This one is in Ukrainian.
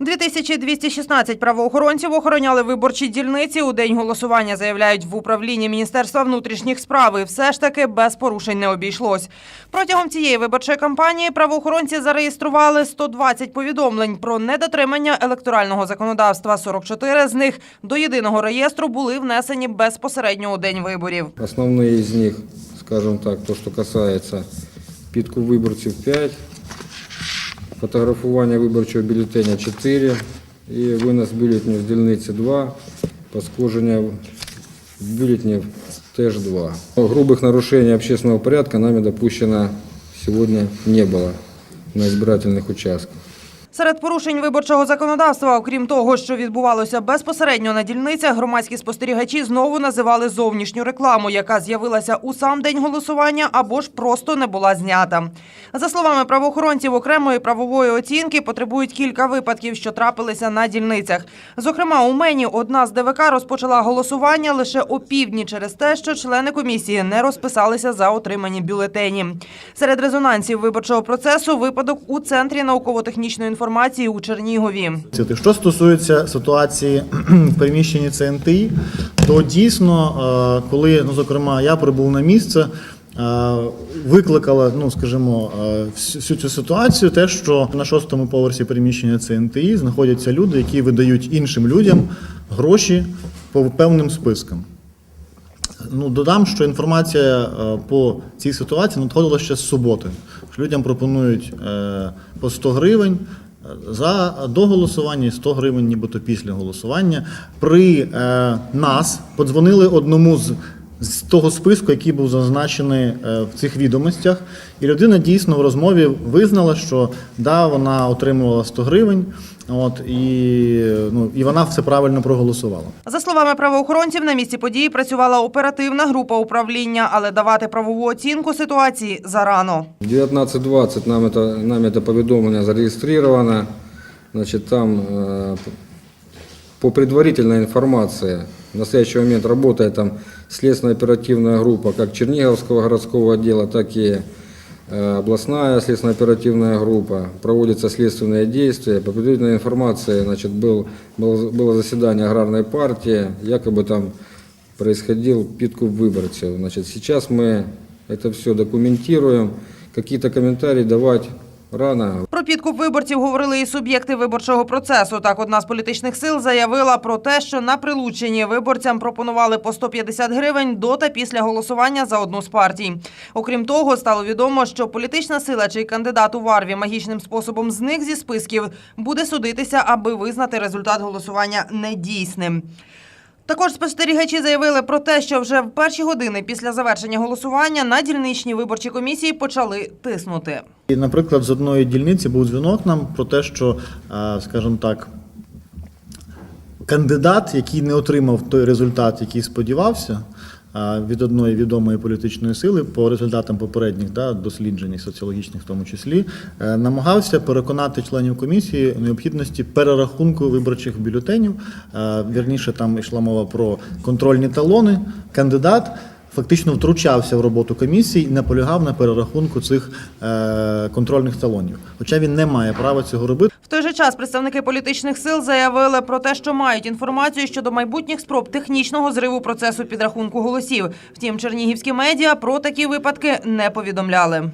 2216 правоохоронців охороняли виборчі дільниці. У день голосування заявляють в управлінні Міністерства внутрішніх справ. І все ж таки без порушень не обійшлось. Протягом цієї виборчої кампанії правоохоронці зареєстрували 120 повідомлень про недотримання електорального законодавства. 44 з них до єдиного реєстру були внесені безпосередньо у день виборів. Основные из них, скажем так, то, что касается підку виборців 5, фотографування виборчого бюлетеня 4 і винос бюлетнів з дільниці 2, пошкодження бюлетнів теж 2. Грубых нарушений общественного порядка нами допущено сегодня не было на избирательных участках. Серед порушень виборчого законодавства, окрім того, що відбувалося безпосередньо на дільницях, громадські спостерігачі знову називали зовнішню рекламу, яка з'явилася у сам день голосування або ж просто не була знята. За словами правоохоронців, окремої правової оцінки потребують кілька випадків, що трапилися на дільницях. Зокрема, у мені одна з ДВК розпочала голосування лише опівдні через те, що члени комісії не розписалися за отримані бюлетені. Серед резонансів виборчого процесу випадок у центрі науково-технічної інформації у Чернігові. Що стосується ситуації в приміщенні ЦНТІ, то дійсно, е, коли, ну, зокрема, я прибув на місце, е, викликала, ну, скажімо, е, всю цю ситуацію, те, що на шостому поверсі приміщення ЦНТІ знаходяться люди, які видають іншим людям гроші по певним спискам. Ну, додам, що інформація по цій ситуації надходила ще з суботи. Людям пропонують по 100 гривень за до голосування і 100 гривень, нібито після голосування. При е, нас подзвонили одному з, з того списку, який був зазначений е, в цих відомостях, і людина дійсно в розмові визнала, що да, вона отримувала 100 гривень, от і, ну, і вона все правильно проголосувала. За словами правоохоронців, на місці події працювала оперативна група управління, але давати правову оцінку ситуації зарано. В 19.20 нам это, нами это поведомление зарегистрировано. Значит, там э, по предварительной информации В настоящий момент работает там следственно-оперативная группа как Черниговского городского отдела, так и э, областная следственно-оперативная группа. Проводятся следственные действия. По предварительной информации значит, был, был, было заседание аграрной партии, якобы там происходил підкуп выборцев. Значит, сейчас мы это все документируем. Какие-то комментарии давать рано. Про підкуп виборців говорили і суб'єкти виборчого процесу. Так, одна з політичних сил заявила про те, що на прилученні виборцям пропонували по 150 гривень до та після голосування за одну з партій. Окрім того, стало відомо, що політична сила, чий кандидат у варві магічним способом зник зі списків, буде судитися, аби визнати результат голосування недійсним. Також спостерігачі заявили про те, що вже в перші години після завершення голосування на дільничні виборчі комісії почали тиснути. Наприклад, з одної дільниці був дзвінок нам про те, що, е, скажімо так, кандидат, який не отримав той результат, який сподівався, від одної відомої політичної сили по результатам попередніх да, досліджень, соціологічних в тому числі, е, намагався переконати членів комісії необхідності перерахунку виборчих бюлетенів. Е, Вірніше, там йшла мова про контрольні талони. Кандидат фактично втручався в роботу комісії і наполягав на перерахунку цих е, контрольних талонів. Хоча він не має права цього робити. В той же час представники політичних сил заявили про те, що мають інформацію щодо майбутніх спроб технічного зриву процесу підрахунку голосів. Втім, чернігівські медіа про такі випадки не повідомляли.